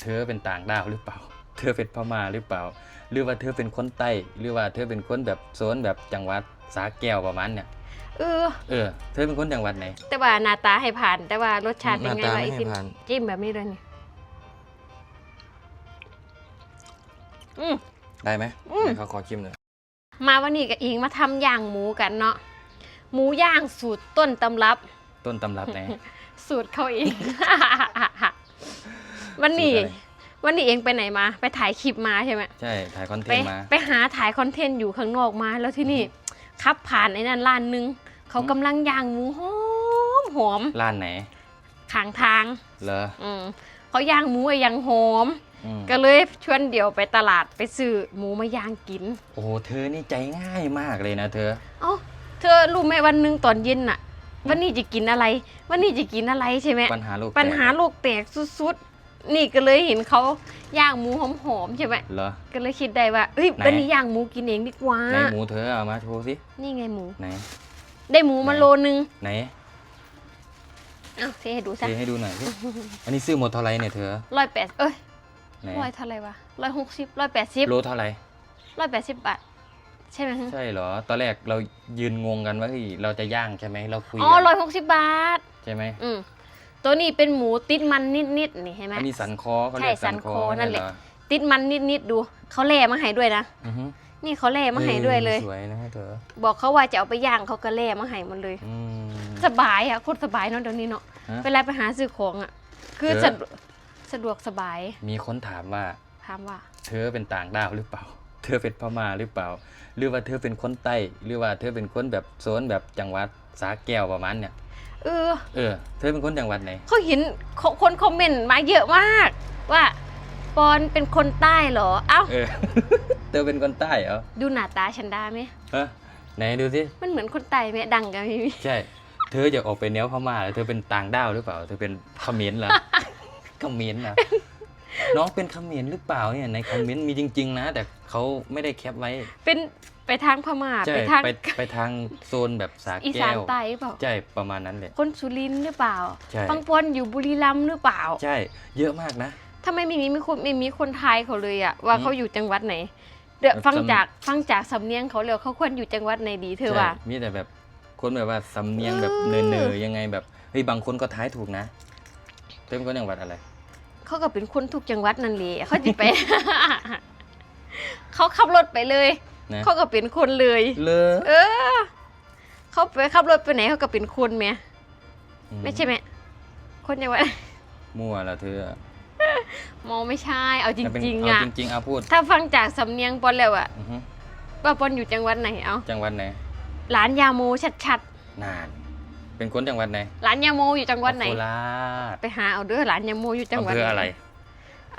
เธอเป็นต่างดาวหรือเปล่า เธอเป็นพม่าหรือเปล่า หรือว่าเธอเป็นคนใต้ หรือว่าเธอเป็นคนแบบโซนแบบจังหวัดสาแก้วประมาณเนี่ย เออ เออ เธอเป็นคนจังหวัดไหน แต่ว่าหน้าตาให้ผ่าน แต่ว่ารสชาติเป็นไงหน้าตาวะไม่ไอ้ให้ซิมผ่าน จิ้มแบบนี้เลยนี่อืม ได้ไหมอืมให้เขาขอชิมหน่อยมาวันนี้กับอิงมาทำย่างหมูกันเนาะ หมูย่างสูตรต้นตำรับ ต้นตำรับไหน สูตรเขาเอง วันนี้สูตรอะไรวันนี้เองไปไหนมา ไปถ่ายคลิปมาใช่ไหมใช่ถ่ายคอนเทไปนต์มา ไปหาถ่ายคอนเทนต์อยู่ข้างนอกมาแล้วที่นี่ขับผ่านไอ้นั่นร้านนึงเขาอืมกำลังย่างหมูหอมหอมร้านไหนข้างทางเหรออืมเขาย่างหมูอะยังหอม อืมก็เลยชวนเดี่ยวไปตลาดไปซื้อหมูมาย่างกิน โอ้โหเธอนี่ใจง่ายมากเลยนะเธอ เอ้าเธอรู้ไหมวันหนึ่งตอนเย็นน่ะ วันนี้จะกินอะไร วันนี้จะกินอะไรใช่ไหมปัญหาโลกปัญหาแตกโลกแตกสุดๆ นี่ก็เลยเห็นเขาย่างหมูหอมๆใช่ไหมเหรอ ก็เลยคิดได้ว่าเอ้ยไหน วันนี้ย่างหมูกินเองดีกว่า ไหนหมูเธอเอามาโชว์สินี่ไงหมู ไหนได้หมูมาไหนโลนึงไหนเอ้าเทให้ดูซะเทให้ดูหน่อยสิอันนี้ซื้อหมดเท่าไหรเนี่ยเธอร้อยแปดเอ้ยไหนร้อยเท่าไหรวะร้อยหกสิบร้อยแปดสิบโลเท่าไหรร้อยแปดสิบบาท ใช่ไหมฮะใช่เหรอ ตอนแรกเรายืนงงกันว่าเฮ้ยเราจะย่างใช่ไหมเราคุยอ๋อกันร้อยหกสิบบาท ใช่ไหมอืม ตัวนี้เป็นหมูติดมันนิดๆนี่เห็นไหมอันนี้สันคอเขาเรียกใช่สันคอนั่นแหละใช่เรอติดมันนิดๆดูเขาแล่มาให้ด้วยนะอือฮึนี่เขาแล่มาให้ด้วยเลย สวยนะเธอบอกเขาว่าจะเอาไปย่างเขาก็แล่มาให้หมันเลย อืม สบายอะโคตรสบายเนาะเดี๋ยวนี้เนาะฮะเวลาไปหาซื้อของอะคือเออ สะดวกสะดวกสบายมีคนถามว่า ถามว่า เธอเป็นต่างดาวหรือเปล่า เธอเป็นพม่าหรือเปล่า หรือว่าเธอเป็นคนใต้ หรือว่าเธอเป็นคนแบบโซนแบบจังหวัดสาแก้วประมาณเนี่ย เออ เออ เธอเป็นคนจังหวัดไหน เขาเห็นคคนคอมเมนต์มาเยอะมาก ว่าปอนเป็นคนใต้เหรอ เอ้า เออ เธอเป็นคนใต้เหรอดูหน้าตาฉันได้ไหม ฮะไหนดูสิ มันเหมือนคนใต้ไหมดังกันพี่ใช่ เธอจะออกไปแนวพม่าแล้วเธอเป็นต่างด้าวหรือเปล่า เธอเป็นเขมรเหรอ เขมรเหรอน้องเป็นเขมรหรือเปล่าเนี่ยในคอมเมนต์มีจริง ๆ นะ แต่เขาไม่ได้แคปไว้ เป็น ไปทางพม่าใช่ไปทางไปไปทางโซนแบบสาอีแก้สานวใต้หรือเปล่าใช่ประมาณนั้นเลยคนสุรินทร์หรือเปล่าใช่ บางปอนอยู่บุรีรัมย์หรือเปล่าใช่เยอะมากนะ ทำไมไม่มีไม่คนไม่มีคนไทยเขาเลยอะว่าอืมเขาอยู่จังหวัดไหน เดี๋ยวแบบฟังสำ จากฟังจากสำเนียงเขาเลยเขาควรอยู่จังหวัดไหนดีเธอว่า ใช่มีแต่แบบคนแบบว่าสำเนียงแบบเอเนออๆยังไงแบบเฮ้ยบางคนก็ท้ายถูกนะเธอเป็นคนจังหวัดอะไร เขาก็เป็นคนทุกจังหวัดนั่นแหละเขาจะไป เขาขับรถไปเลย นะเขาก็เป็นคนเลยเลอเออ เขาไปขับรถไปไหนเขาก็เป็นคนไหมไม่ใช่ไหมคนจังหวัดมั่วละเธอมองไม่ใช่เอาจแต่เป็นริงๆเอาอะจริงๆเอาพูด ถ้าฟังจากสำเนียงปอนแล้วอะอือฮึว่าปอนอยู่จังหวัดไหนเอาจังหวัดไหนหลานยาโมชัดนานเป็นคนจังหวัดไหนๆหลานยาโมอยู่จังหวัดไหนโคราชไปหาเอาเด้อหลานยาโมอยู่จังหวัดอำเภอหนอะไร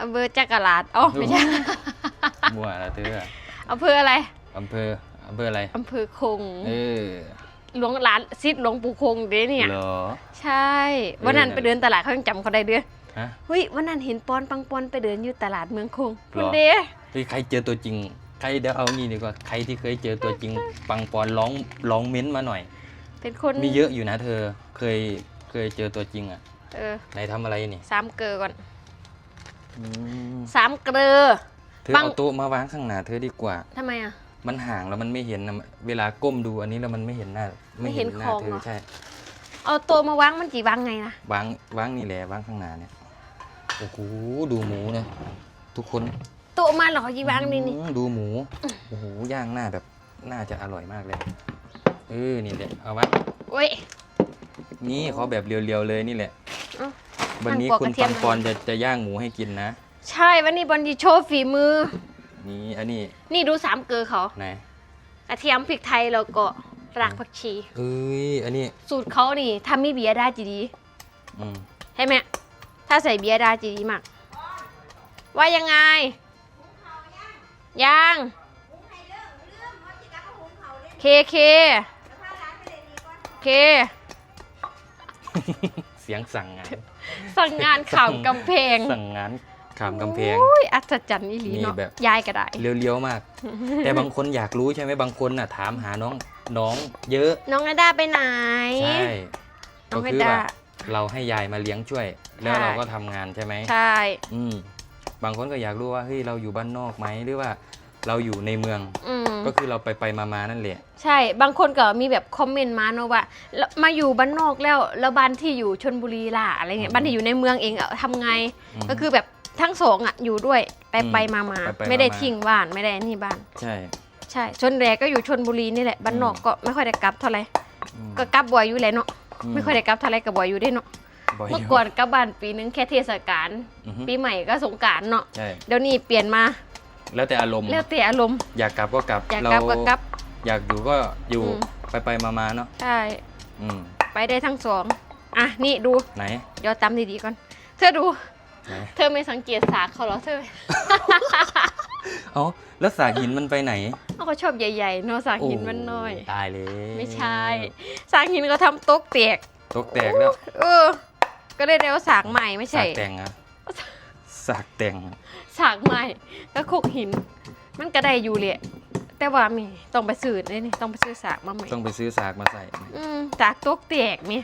อำเภอจักราดอ๋อไม่ใช่มั่วละเธออำเภออะไร อำเภออำเภออะไรอำเภอคงเออหลวงหลานซิดหลวงปู่คงเด้เนี่ยเหรอ ใช่วันนั้นเออไปเดินตลาดเขายังจำเขาได้เด้อฮะเฮ้ยวันนั้นเห็นปอนปังปอนไปเดินอยู่ตลาดเมืองคงหรอคุณเด้เฮ้ยใครเจอตัวจริง ใครเดี๋ยวเอางี้ดีกว่าใครที่เคยเจอตัวจริง ปังปอนร้องร้องเม้นต์มาหน่อย เป็นคนมีเยอะอยู่นะเธอเคยเคยเจอตัวจริงอะเออไหนทำอะไรนี่สามเกลอก่อนอืมสามเกลือเธอปังเอาโต๊ะมาวางข้างหน้าเธอดีกว่าทำไมอะ มันห่างแล้วมันไม่เห็นนะเวลาก้มดูอันนี้แล้วมันไม่เห็นหน้าไม่เห็นหน้าของเธเหรออใช่ เอาตัวมาวางมันกี่วางไงนะวางวางนี่แหละวางข้างหน้าเนี่ยโอ้โหดูหมูนะทุกคนตัวมาเหรอกี่วางนี่นี่อืมดูหมูโอ้โหย่างหน้าแบบน่าจะอร่อยมากเลยเออนี่แหละเอาวะเว้ยนี่ขอแบบเรียวๆเลยนี่แหละเอ้าวันนี้หั่นปอกคุณกระเทียปัมงปอนจะจะย่างหมูให้กินนะ ใช่วันนี้บอลดีโชว์ฝีมือ นี่อันนี้นี่ดูสามเกลือเขาไหนกระเทียมพริกไทยแล้วก็รากผักชี เอ้ยอันนี้สูตรเขานี่ถ้ามีเบียร์ได้จีดีอืมใช่ไหมถ้าใส่เบียร์ได้จีดีมากว่ายังไงยังเคเคเค เสียงสั่งงาน สั่งงานข่าวกำแพง สั่งงาน ขามกำแพงโอ้ยอัศจรรย์อีหลีนี่เนาะแบบ ยายก็ได้เรียวๆมาก แต่บางคนอยากรู้ใช่ไหมบางคนน่ะ ถามหาน้องน้องเยอะ น้องนาดาไปไหน ใช่น้ก็องไอคือด้าแบบเราให้ยายมาเลี้ยงช่วย แล้วใช่ เราก็ทำงานใช่ไหมใช่ อืมบางคนก็อยากรู้ว่าเฮ้ยเราอยู่บ้านนอกไหมหรือว่าเราอยู่ในเมืองอืมก็คือเราไปไปมามานั่นแหละ ใช่ บางคนก็มีแบบคอมเมนต์มาเนอะว่าแล้วมาอยู่บ้านนอกแล้ว แล้วบ้านที่อยู่ชนบุรีล่ะอะไรเงี้อืย ม บ้านที่อยู่ในเมืองเองอะทำไง มก็คือแบบ ทั้งสองอะอยู่ด้วยไปอืมไปมามาไปไปไม่ได้มามาทิ้งบ้านไม่ได้นี่บ้าน ใช่ใช่ชนแรกก็อยู่ชนบุรีนี่แหละบ้านนอกอืมก็ไม่ค่อยได้กลับเท่าไหร่อืมก็กลับบ่อยอยู่แหละเนาะมไม่ค่อยได้กลับเท่าไหร่ก็บ่อยอยู่ได้เนาะบ่ยเมื่อก่อนกลับบ้านปีนึงแค่เทศกาลอือฮึปีใหม่ก็สงกรารเนาะใช่ เดี๋ยวนี้เปลี่ยนมาแล้วแต่อารมณ์ แล้วแต่อารมณ์อยากกลับก็กลับอยากกลับก็กลับ อยากอยู่ก็อยู่อืมไปไปมามาเนาะใช่อืมไปได้ทั้งสองอะนี่ดู ไหน เดี๋ยวจำดีๆก่อน เธอดู ไหนเธอไม่สังเกตสากเขาเหรอเธอ เอ้าแล้วสากหินมันไปไหนเขาชอบใหญ่ๆเนาะสากหินมันน้อยตายเลยไม่ใช่ สากหินก็ทำโต๊ะแตกตกแตกแล้วเออ ก็เลยได้เอาสากใหม่ไม่สาใช่ กแต่งอะสากแต่งสากใหม่แล้วคุกหิน มันก็ได้อยู่เลยแต่ว่ามีต้องไปซื้อเลยนี่ต้องไปซื้อสากมาใหม่ต้องไปซื้อสากมาใส่ อืมสากโต๊ะแตกนี่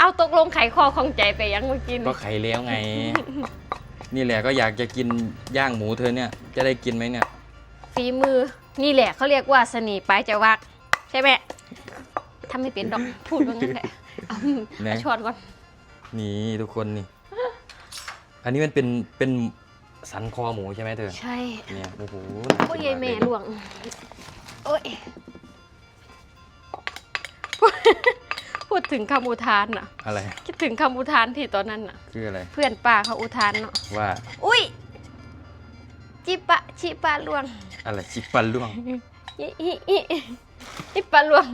เอาตกลงไขคอของใจไปยังเมื่อกี้ก็นี่ไขแล้วไง นี่แหละก็อยากจะกินย่างหมูเธอเนี่ย จะได้กินไหมเนี่ย ฝีมือ นี่แหละเขาเรียกว่าเสน่ห์ปลายจะวัก ใช่ไหมทำไม่เป็นดอกพูดว่างั้นแหละเอาไหนเอาช้อนก่อน นี่ทุกคนนี่ อันนี้มันเป็นเป็นสันคอหมูใช่ไหมเธอ ใช่ เนี่ยโอ้โหโอ้ยยายแม่หลวง โอ้ย พูดถึงคำอุทานน่ะ อะไร คิดถึงคำอุทานที่ตอนนั้นน่ะ คืออะไร เพื่อนป้าเขาอุทานเนาะว่า อุ้ยจิปะชิปะหลวง อะไรชิปปันล่วง อิอิอิอิปะหลวง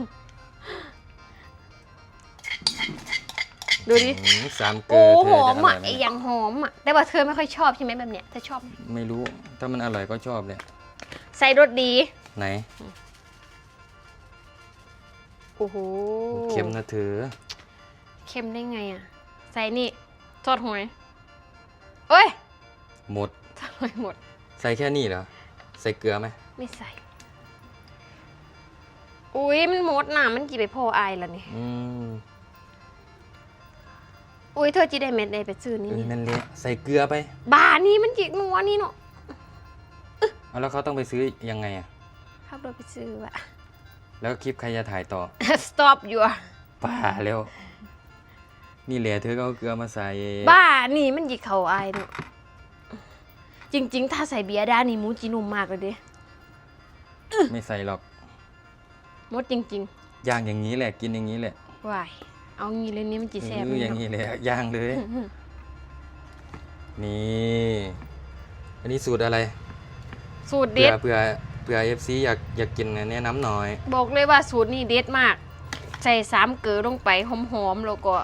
ดูดิ อืมสามเกลืโอ้อเธหออจะมอร่อะอยไหมไออย่างหอมอะ แต่ว่าเธอไม่ค่อยชอบใช่ไหมแบบเนี้ยเธอชอบไหมไม่รู้ ถ้ามันอร่อยก็ชอบเลย ใส่รสดี ไหน โอ้โหเค็มนะเธอเค็มได้ไงอะ ใส่นี่ซอสหอยเอ้ย หมดซอสหอยหมด ใส่แค่นี้เหรอ ใส่เกลือไหม ไม่ใส่ อุ้ยมันหมดน่ะ มันกี่ไปพออายแล้วนี่ อืมอุ้ยเธอจีได้เม็ดได้ไปซื้อนี่เออนี่นั่นแหละใส่เกลือไป บานี่มันจิกนัวนี่เนาะเอาแล้วเขาต้องไปซื้อยังไงอะขับรถไปซื้อวะ แล้วคลิปใครจะถ่ายต่อ stop อยู่อะป่าแล้วนี่แหละเธอก็เอาเกลือมาใส่บ้านี่มันจิกเขาอายเนาะจริง ๆ ถ้าใส่เบียร์ด้านนี่หมูจีนุ่มมากเลยเด้ไม่ใส่หรอกหมดจริงย่างอย่างนี้แหละกินอย่างนี้แหละๆวายเอางี้เลยนี่มันจีแซ่บเอออย่างนี้นี้เลยย่างเลย นี่ อันนี้สูตรอะไรสูตรเผื่เด็อดเผื่อ เผื่อเอฟซีอยากอยากกินแนะนำหน่อย บอกเลยว่าสูตรนี่เด็ดมาก ใส่สามเกลือลงไปหอมๆแล้วก็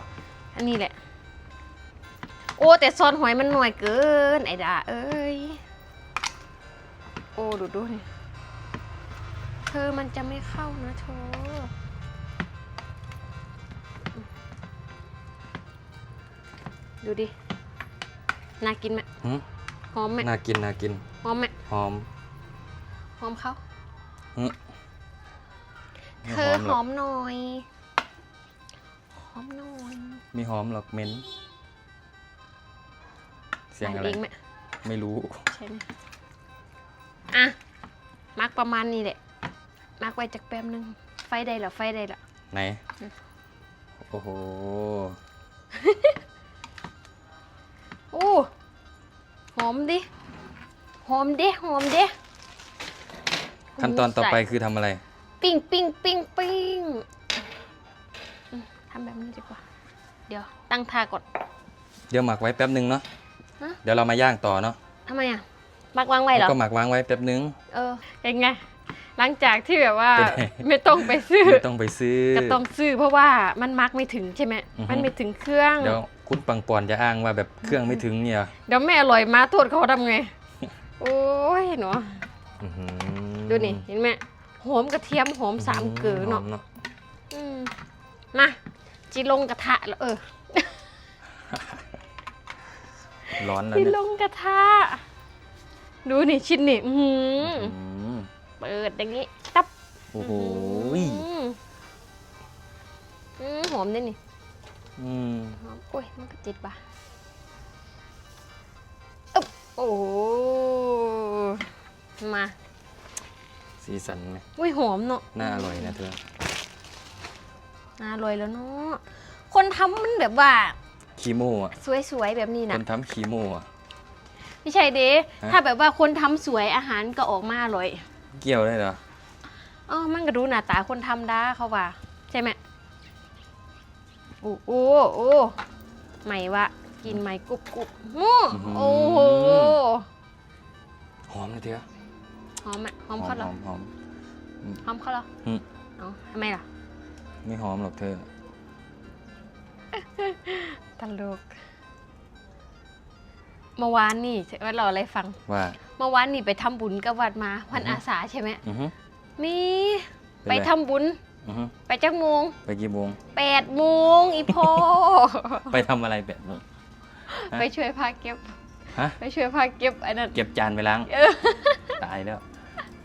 อันนี้แหละ โอ้ แต่ซอนหอยมันหน่อยเกิน ไอ้ดาเอ้ย โอ้ดูดูนี่เธอมันจะไม่เข้านะเธอดูดิ น่ากินไหมหึ หอมไหมน่ากินน่ากินหอมไหมหอม หอมเขาหึเธอไม่หรออกมหน่อยหอมหน่อยมีหอมหรอกเหม็นเสียงอะไรเองไหมไม่รู้ ใช่ไหมอะมาร์กประมาณนี้แหละมาร์กไว้จากแป๊บนึง ไฟได้เหรอไฟได้เหรอ ไหนโอ้โหโอ้หอมดิหอมเด้หอมเด้ ขั้นตอนต่อไปใส่คือทำอะไร ปิ้งปิ้งปิ้งปิ้งอืมทำแบบนี้ดีกว่า เดี๋ยวตั้งท่าก่อน เดี๋ยวหมักไว้แป๊บนึงเนาะ ฮะ เดี๋ยวเรามาย่างต่อเนาะทำไมอะมักวางไว้เหรแล้อ วก็หมักวางไว้แป๊บนึง เออยังไง หลังจากที่แบบว่าเป็นไง ไม่ต้องไปซื้อไม่ต้องไปซื้อ ก็ต้องซื้อเพราะว่ามันมักไม่ถึงใช่ไหมอือฮึ มันไม่ถึงเครื่อง เดี๋ยวคุณปังปอนจะอ้างว่าแบบเครื่องไม่ถึงเนี่ยเดี๋ยวไม่อร่อยมาโทษเขาทำไง โอ้ยหนูอื้อหือ ดูนี่เห็นไหมหอมกระเทียมหอมสามเกลือเนาะหมอืมมาจีลงกระทะแล้วเออ ร้อนแล้วจีเนี่ยลงกระทะ ดูนี่ชิ้นนี่อื้อหืออืมเปิดอย่างนี้ ตับโอ้โหอื้อหืออืมหอมด้วยนี่อืมหอมโอ้ยมันก็จิตปะโอ้มา สีสันไหมอุ้ยหอมเนาะน่าอร่อยนะเธอน่าอร่อยแล้วเนาะคนทำมันแบบว่า คีโมอะสวยๆแบบนี้คนะนทำคีโมอะ ไม่ใช่เด้ฮะถ้าแบบว่าคนทำสวยอาหารก็ออกมาอร่อย เกี่ยวได้เหรออ๋อมันก็ดูหน้าตาคนทำด้าเขาว่า ใช่ไหมโอ้โอ้โอ้ไม่วะกินไม่กรุบกรุบอื้อโอ้โหหอมนะเธอ หอมอะหหออมมเขาเหรหออมหอมหอมเขาเหรออืมเอาทำไมล่ะ ไม่หอมหรอกเธอตลกเมื่อวานนี่ว่าเราอะไรฟังว่าเมื่อวานนี่ไปทำบุญกับวัดมาวันอือฮึอาสาใช่ไหมอือฮึมีเป็นไปไรทำบุญอือฮึไปจักโมง ไปกี่โมงแปดโมงอีพอไปทำอะไรแบบนี้ฮะไปช่วยพาเก็บฮะไปช่วยพาเก็บไอ้นั่นเก็บจานไปล้างเออตายแล้ว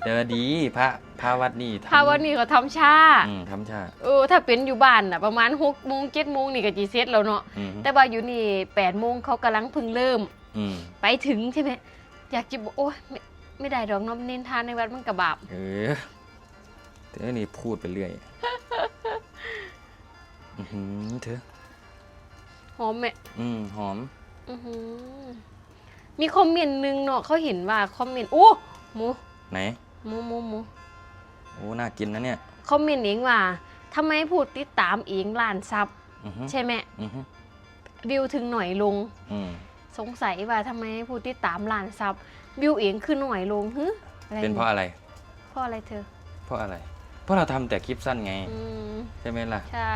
เจอดีพระพระวัดนี่ทำพาวันนี้เขาทำชาอืมทำชาเออถ้าเป็นอยู่บ้านน่ะประมาณหกโมงเจ็ดโมงนี่ก็จีเซ็ตแล้วเนาะอืมแต่ว่าอยู่นี่แปดโมงเขากำลังเพิ่งเริ่ม อืมไปถึงใช่ไหมอยากจะบอกโอ้ยไม่ไม่ได้ดอกเน้องเน้นทานในวัดมันกระบาปเออเธอนี่พูดไปเรื่อยอือหือเธอหอมไหมอืมหอม อื้อหือมีคอมเมนต์หนึงเนาะเขาเห็นว่าคอมเมนต์โอ้หมูไหน หมูหมูหมูโอ้น่ากินนะเนี่ยคอมเมนต์เองว่าทำไมพูดติดตามเองล้านซับอือหือใช่ไหมอือหือวิวถึงหน่อยลง อืมสงสัยว่าทำไมพูดติดตามล้านซับวิวเองคือหน่อยลงฮึอะไรเป็นเพราะอะไร เพราะอะไรเธอ เพราะอะไร เพราะเราทำแต่คลิปสั้นไง อืม ใช่ไหมล่ะ ใช่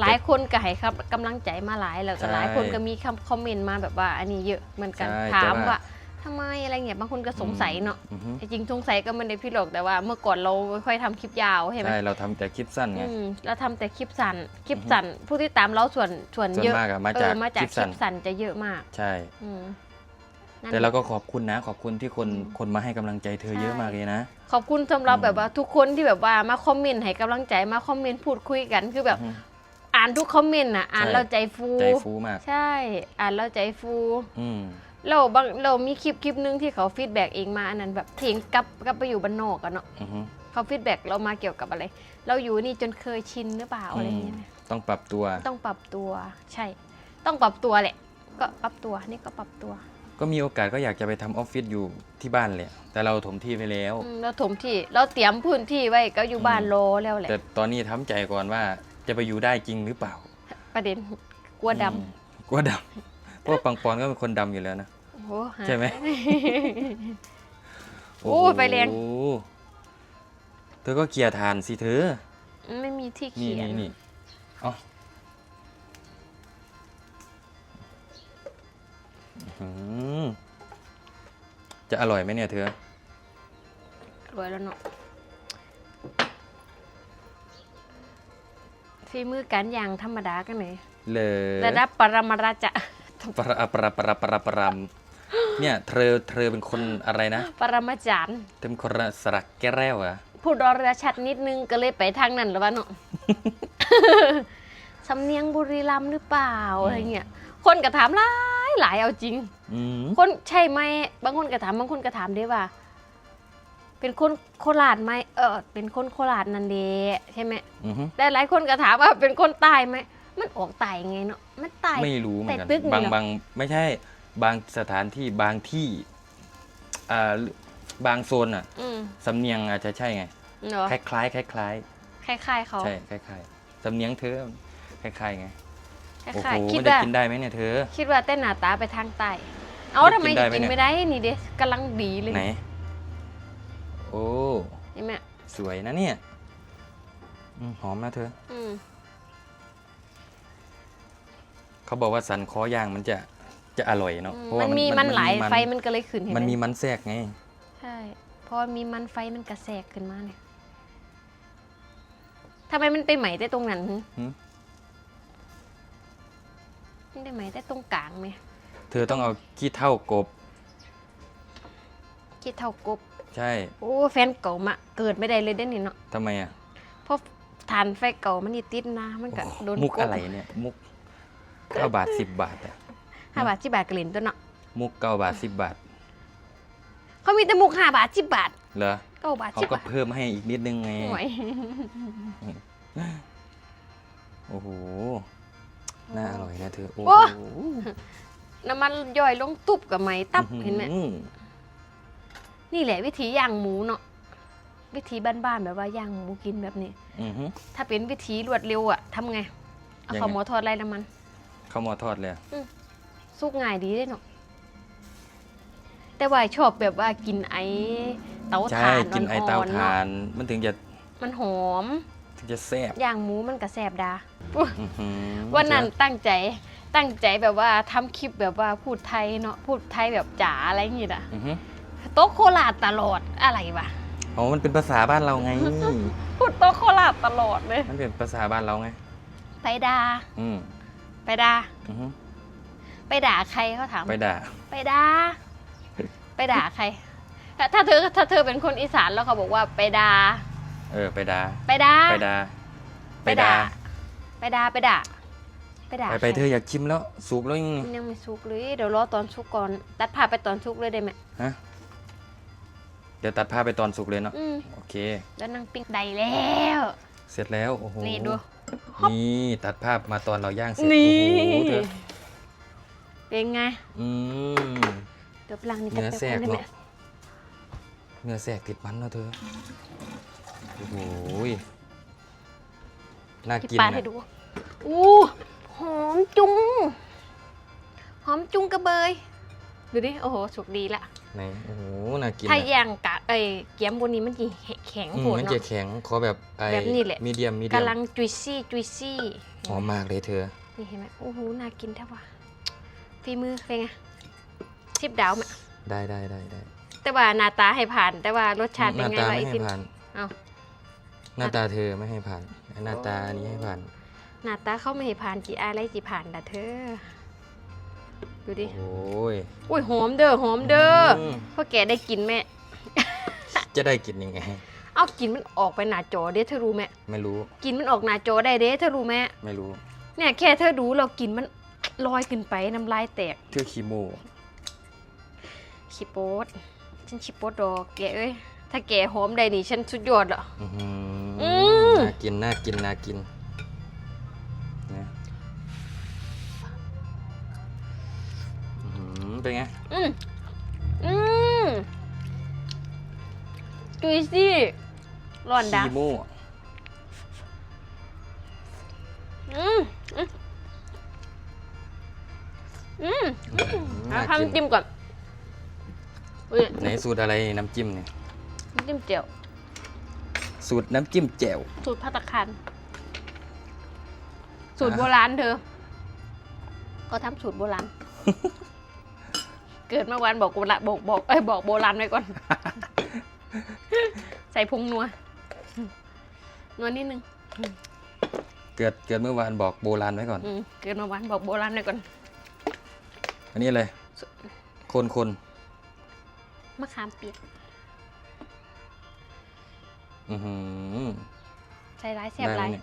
หลายคนก็ให้ครับกำลังใจมาหลายแล้วก็ใช่หลายคนก็มีคำคอมเมนต์มาแบบว่า อันนี้เยอะเหมือนกันใช่ถามแต่ว่า ว่า ทำไมอะไรเงี้ยบางคนก็สงสัยเนาะอือหือแต่จริงสงสัยก็ไม่ได้พี่หรอกแต่ว่าเมื่อก่อนเราไม่ค่อยทำคลิปยาวใช่ไหมใช่เราทำแต่คลิปสั้นไง อืมเราทำแต่คลิปสั้นคลิปสั้นผู้ที่ตามเราส่วนส่วนส่วนเยอะมากอะมาเอจากอมาจากคลิปคลิสั้นปสั้นจะเยอะมาก ใช่ อืมนั่นแต่เราก็ขอบคุณนะ ขอบคุณที่คนอืมคนมาให้กำลังใจเธอเยอะใช่มากเลยนะ ขอบคุณสำหรับอืม แบบว่าทุกคนที่แบบว่ามาคอมเมนต์ให้กำลังใจมาคอมเมนต์พูดคุยกันคือแบบ อือหืออ่านทุกคอมเมนต์น่ะอ่านใช่ เราใจฟู ใจฟูมาก ใช่ อ่านเราใจฟู อืม เราบางเรามีคลิปคลิปนึงที่เขาฟีดแบ็กเองมาอันนั้นแบบเถียงกลับกลับไปอยู่บ้านนอกอะเนาะอือหือเขาฟีดแบ็กเรามาเกี่ยวกับอะไร เราอยู่นี่จนเคยชินหรือเปล่าอะไรอย่างเงี้ย ต้องปรับตัว ต้องปรับตัวใช่ ต้องปรับตัวแหละ ก็ปรับตัวนี่ก็ปรับตัวก็มีโอกาสก็อยากจะไปทำออฟฟิศอยู่ที่บ้านแหละ แต่เราถมที่ไปแล้ว อืมเราถมที่เราเตรียมพื้นที่ไว้ก็อยู่บ้านอืมรอแล้วแหละ แต่ตอนนี้ทำใจก่อนว่าจะไปอยู่ได้จริงหรือเปล่าประเด็นกลัวดอืมกลัวดำเพราะว่าปังปอนก็เป็นคนดำอยู่แล้วนะำ โอ้โหหา ใช่ไหม โอ้ยไฟแรง โอ้โหเธอก็เกลียร์ทานสิเธอ ไม่มีที่นี่เขียน นี่นี่เอาอื้อหือจะอร่อยไหมเนี่ยเธอ รวยแล้วเนาะฝีมือการอย่างธรรมดากันเลยเลยระดับปรมาราจะ ปราปราปราปราปราม เนี่ยเธอเธอเป็นคนอะไรนะ ปรมาจารย์เธอเป็นคนสระแก้วเหรอะพูดรอเรือชัดนิดนึงก็เลยไปทางนั้นแล้ววะเนาะสำเนียงบุรีรัมย์หรือเปล่าอะไรเงี้ยคนก็ถามหลายหลายเอาจริงอืมคนใช่ไหมบางคนก็ถามบางคนก็ถามได้ว่า เป็นคนโคราชไหมเออเป็นคนโคราชนั่นเดะใช่ไหมอือหือแต่หลายคนก็ถามว่าเป็นคนใต้ไหมมันออกใต้ไงเนาะมันใต้ไม่รู้เหมือนกันแต่ตึกนี่บางเหรอบางไม่ใช่ บางสถานที่บางที่อ่าบางโซนอะอืมสำเนียงอาจจะใช่ไงเนาะคล้ายๆคล้ายๆคล้ายๆเขาใช่คล้ายๆสำเนียงเธอคล้ายๆไงคโอ้ล้ายโหๆคิดมันจะว่ากินได้ไหมเนี่ยเธอ คิดว่าแต่หน้าตาไปทางใต้เอาจะทำไมกินได้จะไหมกินเนี่ย ไม่ได้นี่เด้กำลังดีเลยไหน โอ้ใช่ไหมสวยนะเนี่ยอืมหอมนะเธอ อืมเขาบอกว่าสันคอย่างมันจะ จะอร่อยเนาะอืมเพราะมัว่านมีมันหลายมันไฟมันก็เลยขึ้นเห็นไหมมันมีมันแทรกไง ใช่เพราะว่ามีมันไฟมันกระแสกขึ้นมาเนี่ยทำไมมันไปไหมแต่ตรงนั้นหึหึมันได้ไหมแต่ตรงกลางไหมเธอต้องเอาขี้เท่ากบคิดเท่ากบ ใช่ โอ้แฟนเก่ามาเกิดไม่ได้เลยเด้นี่เนาะทำไมอะเพราะทานไฟเก่ามันนี่ติดนะ มันก็โอ้โหโดนมุกบอะไรเนี่ย มุกเก้าบาทสิบบาทอะ ห้าบาทที่บาทกลิ่นตัวเนาะมุกเก้าบาทสิบบาท เขามีแต่หมุกห้าบาทสิบบาทเหรอเก้าบาทเขาสิบก็บาทเพิ่มให้อีกนิดนึงไงหวยโอ้โห น่าอร่อยนะเธอโอ้โอ้โหน้ำมันย่อยลงตุบกับไหมตับเห็นไหมอื้อนี่แหละวิธีย่างหมูเนาะวิธีบ้านๆแบบว่าย่างหมูกินแบบนี้ อือหือ ถ้าเป็นวิธีรวดเร็วอะทำไงเอายังไงข้าวหมูทอดไร้น้ำมันข้าวหมอทอดเลยอะ สุกง่ายดีเลยเนาะแต่ว่าชอบแบบว่ากินไอเตาใช่ถ่านกินไอเตาอ่อนๆถ่าเนาะนมันถึงจะมันหอม ถึงจะแซ่บย่างหมูมันก็แสบดาอื้อหือวันนั้นตั้งใจตั้งใจแบบว่าทำคลิปแบบว่าพูดไทยเนาะพูดไทยแบบจ๋าอะไรอย่างงี้อะอือหือโต๊ะโคราชตลอดอะไรวะอ๋อมันเป็นภาษาบ้านเราไง พูดโต๊ะโคราชตลอดเลยมันเป็นภาษาบ้านเราไง ไปด่าอืมไปด่าอือหือ ไปด่าใครเขาถาม ไปด่า ไปด่า ไปด่าใคร ถ้าถ้าเธอถ้าเธอเป็นคนอีสานแล้วเขาบอกว่าไปด่า เออ ไปด่า ไปด่า ไปด่า ไปด่า ไปด่า ไปด่า ไปด่าไปไปใครเธออยากชิมแล้วสุกแล้วยังมันยังไม่สุกเลย เดี๋ยวรอตอนสุกก่อน ตัดผ่าไปตอนสุกเลยได้ไหมฮะ เดี๋ยวตัดภาพไปตอนสุกเลยเนาะ อืมโอเค แล้วนั่งปิ้งได้แล้ว เสร็จแล้ว โอ้โห นี่ดู นี่ตัดภาพมาตอนเราย่างเสร็จนี่โอ้โหเธอ เป็นไง อืมเดี๋ยวพลังนี่เนื้อแทรกได้ไหมเนาะเนื้อแทรกติดมันเนาะเธอ โอ้โหยน่าพี่กินปานะให้ดู อู้หอมจุง หอมจุงกระเบย ดูดิ โอ้โห สุกดีละ ไหนโอ้โห น่ากินถ้านะย่างกะไอ้เกี๊ยมบนนี้มันจะแข็งอืมโผล่มันเนาะ จะแข็งขอแบบไอ้แบบนี้แหละ มีเดียมมีเดียมกำลังจุยซี่จุยซี่ หอมมากเลยเธอ นี่เห็นไหมโอ้โห น่ากินแท้ว่ะ ฝีมือเป็นไงสิบดาวไหมได้ได้ได้ได้แต่ว่าหน้าตาให้ผ่าน แต่ว่ารสชาติหเป็นน้าไงตาวะไม่ไอ้ให้ฟินผ่านเอาหน้าตาเธอไม่ให้ผ่านหน้าตาอันนี้ให้ผ่านหน้าตาเขาไม่ให้ผ่านจีอะไรจีผ่านด่ะเธอ ดูดิ โอ้ยอุ้ยหอมเด้อหอมเด้ออมพ่อแกได้กินแม่ จะได้กินยังไง เอากินมันออกไปหน้าจอเด้เธอรู้ไหมไม่รู้กินมันออกหน้าจอได้เด้เธอรู้ไหมไม่รู้ เนี่ยแค่เธอดูเรากินมัน ลอยขึ้นไปน้ำลายแตกเทือกขี้โมชิโป๊ดฉันชิโป๊ดดอกแกเอ้ยถ้าแกหอมได้นี่ฉันสุดยอดเหรออื้อหืออืมน่ากินน่ากินน่ากินนะอื้อหือเป็นไง อืมอืมจุยซี่ร้อนดังขี้โมอืมอืม อืมน่าเอากินทำจิ้มก่อนอุ้ยไหนสูตรอะไรน้ำจิ้มเนี่ยน้ำจิ้มเจียว สูตรน้ำจิ้มแจ่ว สูตรพัตตาคารสูตรโบราณเธอ ก็ทำสูตรโบราณ เกิดเมื่อวานบอกโบราณบอกบอกเอ้ยบอกโบราณไว้ก่อน ใส่พงนัว นัวนิดนึงเกิดเกิดเมื่อวานบอกโบราณไว้ก่อน อืมเกิดเมื่อวานบอกโบราณไว้ก่อน อันนี้อะไร คนคนมะขามเปียกอือหือใส่ร้ายแซ่บได้ไหมร้ายเนี่ย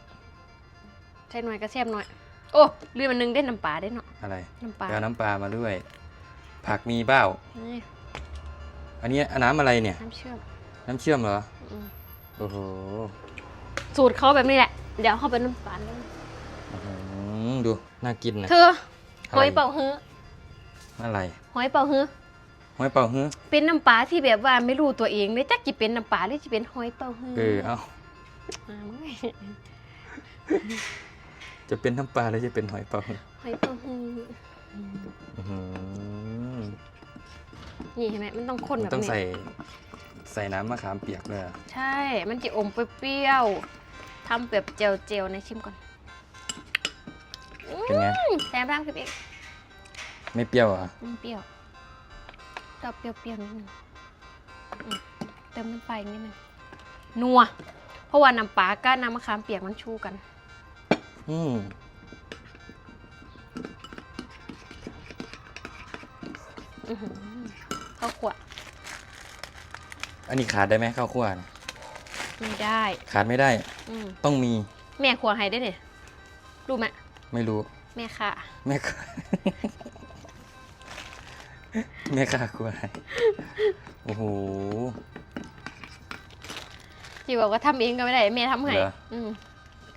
ใส่หน่อยก็แซ่บหน่อย โอ้ลืมมันนึงได้น้ำปลาได้เนาะอะไรน้ำปลาเดี๋ยวน้ำปลามาด้วย ผักมีเบ้า นี่อันนี้น้ำอะไรเนี่ย น้ำเชื่อมน้ำเชื่อมเหรอ อืมโอ้โหสูตรเขาแบบนี้แหละ เดี๋ยวเขาเป็นน้ำปลาเลยอื้อหือดู น่ากินนะเธอหะไรอยเป่าฮื้อ อะไรหอยเป่าฮื้อหอยเป่าฮื้อเป็นน้ำปลาที่แบบว่าไม่รู้ตัวเองเลยจักจะเป็นน้ำปลาหรือจะเป็นหอยเป่าฮื้อเออเอ้าอ่ามึงจะเป็นน้ำปลาหรือจะเป็นหอยเป่าฮื้อหอยเป่าฮื้ออื้อหือนี่เห็นไหมมันต้องข้นมัแบนบต้องนี้ใส่ใส่น้ำมะขามเปียกเลยเหรอใช่ มันจะอมเปรี้ยวๆทำแบบเจลๆในชิมก่อนเป็นไง อืมแซมร่างคือเอก ไม่เปรี้ยวเหรอะมันเปรี้ยวชอบเปรี้ยวๆนิดนึงอืมเติมน้ำปลาอีกนิดนึงนัว เพราะว่าน้ำปลากับน้ำมะขามเปียกมันชูกัน อืมอื้อหือข้าวขวดอันนี้ขาดได้ไหมข้าวคั่วเนี่ยไม่ได้ ขาดไม่ได้ อืมต้องมีแม่ขวให้ได้เนี่ยรู้ไหมไม่รู้แม่ค่ะ แม่ ขา แม่ค้าควายโอ้โห จีบอกว่าทำเองก็ไม่ได้แม่ทำให้เหรอ อืม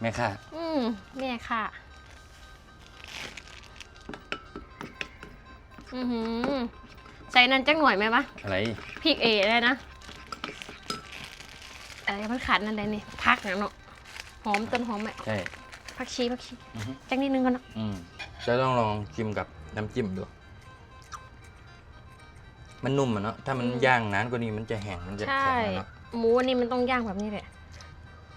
แม่ค้าอืมแม่ค่ะ อือหือใส่นั่นจักหน่อยไหมปะอะไรพริกเออะไรนะอะไรมันขาดนั่นเลยนี่พักนะเนาะหอมต้นหอมไหมใช่ ผักชีผักชีอือฮึ จักนิดนึงก่อนเนาะอืมจะต้องลองชิมกับน้ำจิ้มดู มันนุ่มอะเนาะถ้ามันย่างนานกว่านี้มันจะแห้งมันจะใช่ แข็งอะเนาะหมูอันนี้มันต้องย่างแบบนี้แหละ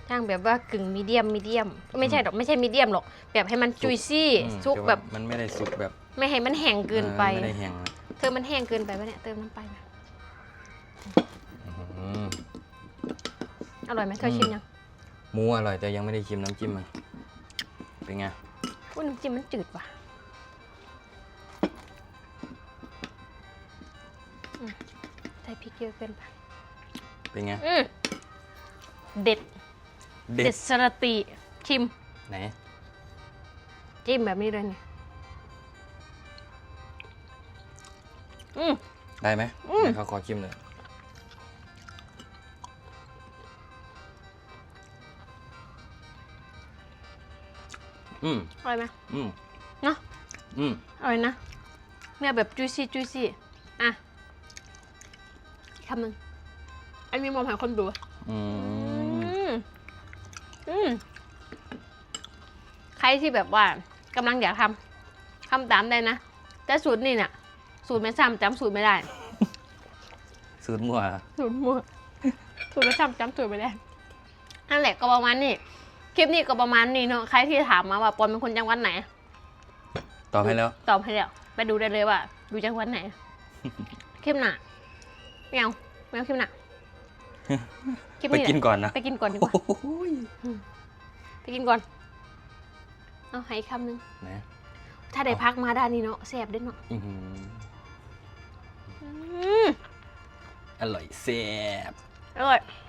ย่างแบบว่ากึ่งมีเดียมมีเดียม ไม่ใช่หรอกไม่ใช่มีเดียมหรอก แบบให้มันจุยซี่อืมซุกต่ว่าแบบมันไม่ได้สุกแบบไม่ให้มันแห้งเกินไป ออไม่ได้แห้งนะเธอมันแห้งเกินไปปะเนี่ยเติมน้ำไปไหมอืม อร่อยไหมเธอชิมยังหมูอร่อยแต่ยังไม่ได้ชิมน้ำจิ้มมันเป็นไงอุ้ยน้ำจิ้มมันจืดว่ะ ใส่พริกเยอะเกินไป เป็นไง อืมเด็ด เด็เด็ดดสระติ ชิม ไหน จิ้มแบบนี้เลยเนี่ยอืม ได้ไหมอืม เดี๋ยวเขาขอชิมเลยอืม อร่อยไหมอืม เนาะอืม อร่อยนะ เนื้อแบบจุยซี่จุยซี่อะ อีกคำหนึ่งอันนี้มองผ่านคนดู อือืมมอืมใครที่แบบว่ากำลังอยากทำทำตามได้นะ แต่สูตรนี่เนี่ยสูตรไม่ซ้ำจำสูตรไม่ได้ สูตรมั่วสูตรมั่วสูตรไม่ซ้ำจำสูตรไม่ได้นั่นแหละก็ประมาณนี้คลิปนี้ก็ประมาณนี้เนาะใครที่ถามมาว่าปอนเป็นคนจังหวัดไหน ตอบให้แล้ว ตอบให้แล้ว ไปดูได้เลยว่าดูจังหวัดไหนคลิปหน้า ไม่เอาไม่เอาคลิปหน้าคลิปไปนี้แหละกินก่อนนะไปกินก่อนดีกโอ้ว่าโหยไปกินก่อน เอาให้อีกคำหนึ่งนะถ้าได้พักมาด้านนี้เนาะแซ่บเด้เนาะอื้อหืออืมอร่อยแซ่บอร่อยอ